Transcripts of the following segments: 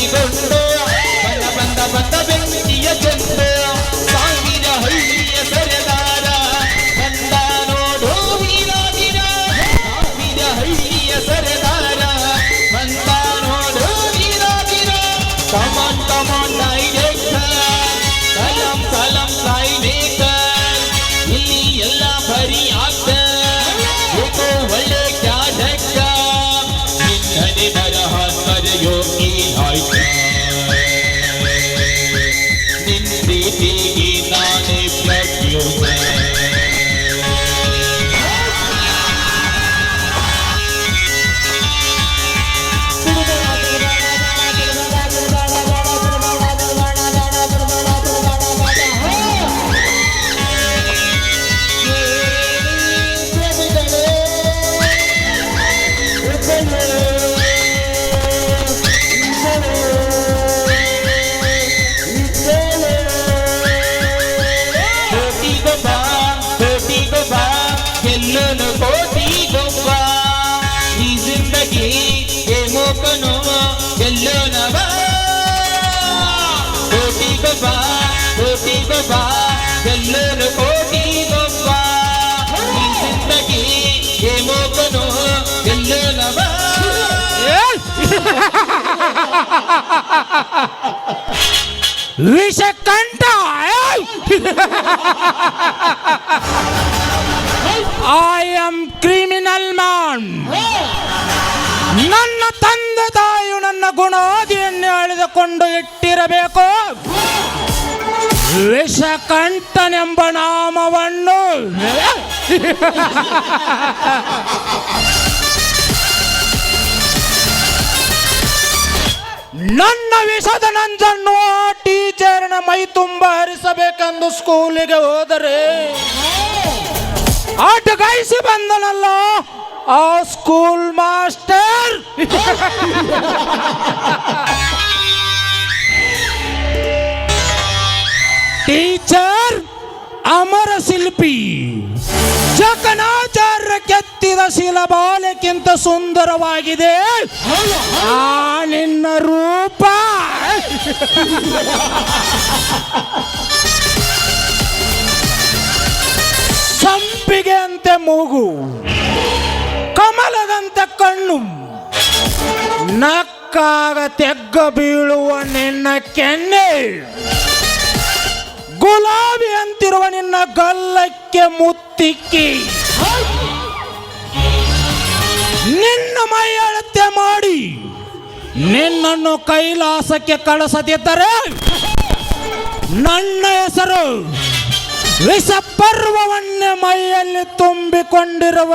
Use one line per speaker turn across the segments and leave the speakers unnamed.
universo ಬಪ್ಪ ಕೋಟಿ
ವಿಷಕಂಠ ಐ ಆಮ್ ಕ್ರಿಮಿನಲ್ ಮ್ಯಾನ್ ನನ್ನ ತಂದೆ ತಾಯಿ ನನ್ನ ಗುಣಾದಿಯನ್ನು ಎಳೆದುಕೊಂಡು ಇಟ್ಟಿರಬೇಕು. ವಿಷಕಂಠನೆಂಬ ನಾಮವನ್ನು. ನನ್ನ ವಿಷದ ನಂಜನ್ನು ಟೀಚರ್ನ ಮೈ ತುಂಬ ಹರಿಸಬೇಕೆಂದು ಸ್ಕೂಲಿಗೆ ಹೋದರೆ, ಆಟಗಾಯಿಸಿ ಬಂದನಲ್ಲ, ಆ ಸ್ಕೂಲ್ ಮಾಸ್ಟರ್. ಶಿಲಬಾಲೆಕ್ಕಿಂತ ಸುಂದರವಾಗಿದೆ. ಆ ನಿನ್ನ ರೂಪ. ಸಂಪಿಗೆ ಅಂತೆ ಮೂಗು, ಕಮಲದಂತೆ ಕಣ್ಣು, ನಕ್ಕಾಗ ತೆಗ್ಗ ಬೀಳುವ ನಿನ್ನ ಕೆನ್ನೆ ಗುಲಾಬಿ ಅಂತಿರುವ ನಿನ್ನ ಗಲ್ಲಕ್ಕೆ ಮುತ್ತಿಕ್ಕಿ. ನಿನ್ನ ಮೈ ಅಳತೆ ಮಾಡಿ ನಿನ್ನನ್ನು ಕೈಲಾಸಕ್ಕೆ ಕಳಿಸದಿದ್ದರೆ ನನ್ನ ಹೆಸರು ವಿಷ ಪರ್ವವನ್ನೇ ಮೈಯಲ್ಲಿ ತುಂಬಿಕೊಂಡಿರುವ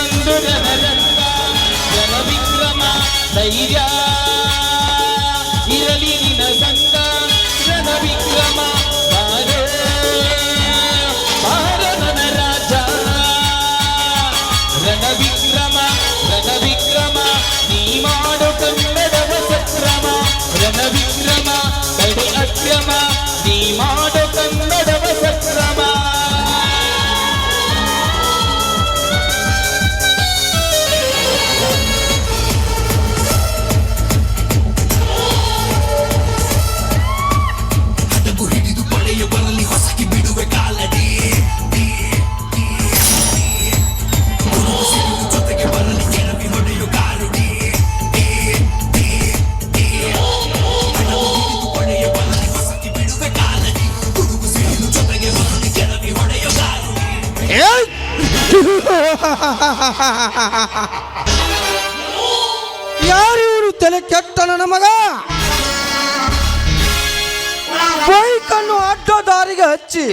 ಒಂದು ರಹರಂತ ಜನ ವಿಕ್ರಮ ಧೈರ್ಯ ಇರಲಿ ನಿನ ಸಂಗ ಜನ ವಿಕ್ರಮ ಭಾರತನ ರಾಜ ರಣ ವಿಕ್ರಮ ರಣ ವಿಕ್ರಮ ನೀ
ಮಾಡೋ ಕನ್ನಡದ ಸಕ್ರಮ
ರಣ ವಿಕ್ರಮ ತಡೆ ಅಕ್ರಮ ನೀ ಮಾಡೋ ಕನ್ನಡವ ಯಾರು ಇವರು ತಲೆ ಕೆಟ್ಟ ನನ್ನ ಮಗ ಬೈಕನ್ನು ಅಡ್ಡ ದಾರಿಗೆ ಹಚ್ಚಿ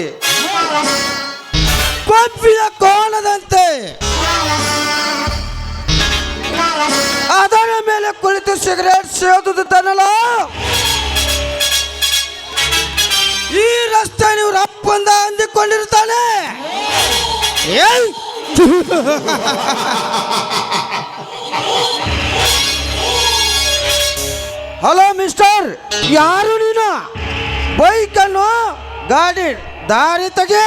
ಕೊಬ್ಬಿದ ಕೋಣದಂತೆ ಅದರ ಮೇಲೆ ಕುಳಿತು ಸಿಗರೇಟ್ ಸೇದುತ್ತಾನಲ್ಲ ಈ ರಸ್ತೆ ನೀವು ರಪ್ಪಂದ ಅಂದಿಕೊಂಡಿರ್ತಾನೆ. ಏಯ್! ಹಲೋ ಮಿಸ್ಟರ್ ಯಾರು ನೀನು? ಬೈಕನ್ನು ಗಾಡಿ ದಾರಿ ತೆಗೆ.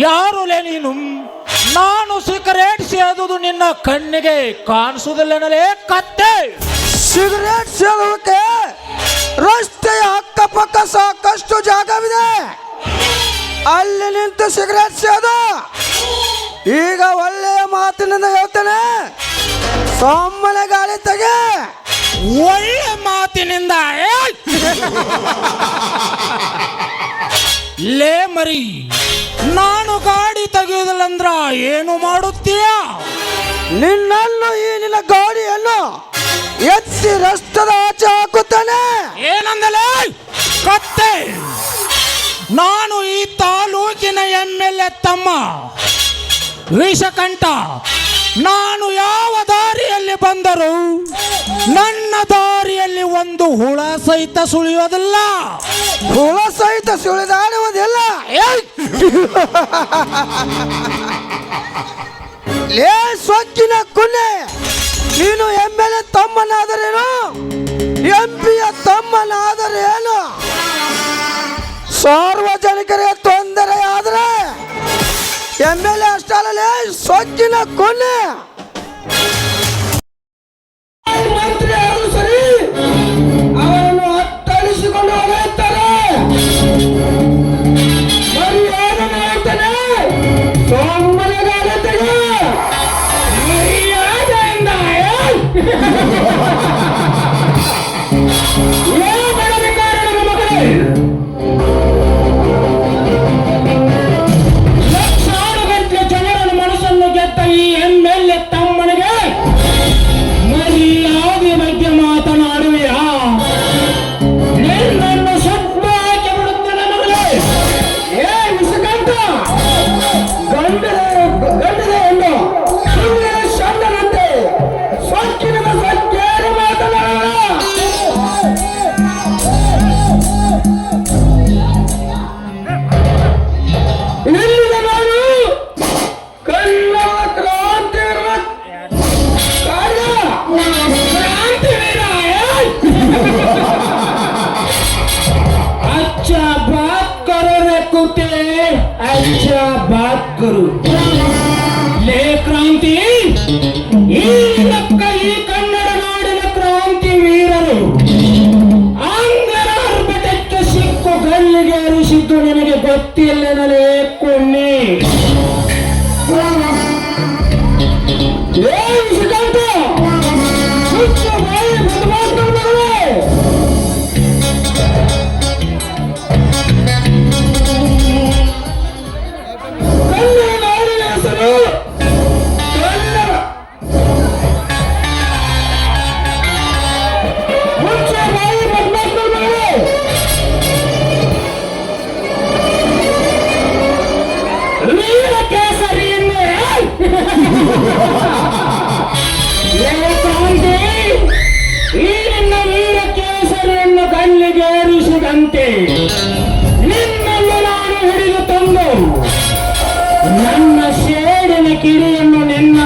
ಯಾರು ಲೇ ನೀನು? ನಾನು ಸಿಗರೇಟ್ ಸೇದುದು ನಿನ್ನ ಕಣ್ಣಿಗೆ ಕಾಣಿಸುವುದಿಲ್ಲನಲೇ ಕತ್ತೆ.
ಸಿಗರೇಟ್ ಸೇದೋಕೆ ರಸ್ತೆಯ ಅಕ್ಕಪಕ್ಕ ಸಾಕಷ್ಟು ಜಾಗವಿದೆ. ಅಲ್ಲಿ ನಿಂತು ಸಿಗರೇಟ್ ಸೇದು ಈಗ ಒಳ್ಳೆಯ ಮಾತಿನಿಂದ ಹೇಳ್ತೇನೆ ಸೊಮ್ಮನೆ ಗಾಳಿ ತೆಗೆ.
ಒಳ್ಳೆ ಮಾತಿನಿಂದ! ಲೇ ಮರಿ ನಾನು ಗಾಡಿ ಅಂದ್ರೆ ಏನು ಮಾಡುತ್ತೀಯ?
ನಿನ್ನನ್ನು ಈ ನಿನ್ನ ಗಾಡಿಯನ್ನು ಎತ್ತಿ ರಸ್ತದ ಆಚೆ ಹಾಕುತ್ತಾನೆ.
ಏನಂದಲೇ? ಕತ್ತೆ. ನಾನು ಈ ತಾಲೂಕಿನ ಎಂ ಎಲ್ ಎ ತಮ್ಮ. ವಿಷಕಂಠ ನಾನು ಯಾವ ದಾರಿಯಲ್ಲಿ ಬಂದರೂ ನನ್ನ ದಾರಿಯಲ್ಲಿ ಒಂದು ಹುಳ ಸಹಿತ ಸುಳಿಯೋದಿಲ್ಲ.
ಹುಳ ಸಹಿತ ಸುಳಿದಾಡುವುದಿಲ್ಲ ಏ! ಸೊಕ್ಕಿನ ಕುನ್ನೆ, ನೀನು ಎಂ ಎಲ್ ಎ ತಮ್ಮನಾದರೇನು? ಎಂ ಪಿಯ ತಮ್ಮನಾದರೇನು? ಸಾರ್ವಜನಿಕರಿಗೆ ತೊಂದರೆ ಆದರೆ ಎಂ ಎಲ್ ಎ ಅಷ್ಟೇ ಸೊಕ್ಕಿನ ಕೊನೆ Brasil. ಕಂಡಂತೆ ನಿನ್ನನ್ನು ನಾನು ಹಿಡಿದು ತಂದು ನನ್ನ
ಸೇಡಿನ ಕಿರಿಯನ್ನು ನಿನ್ನ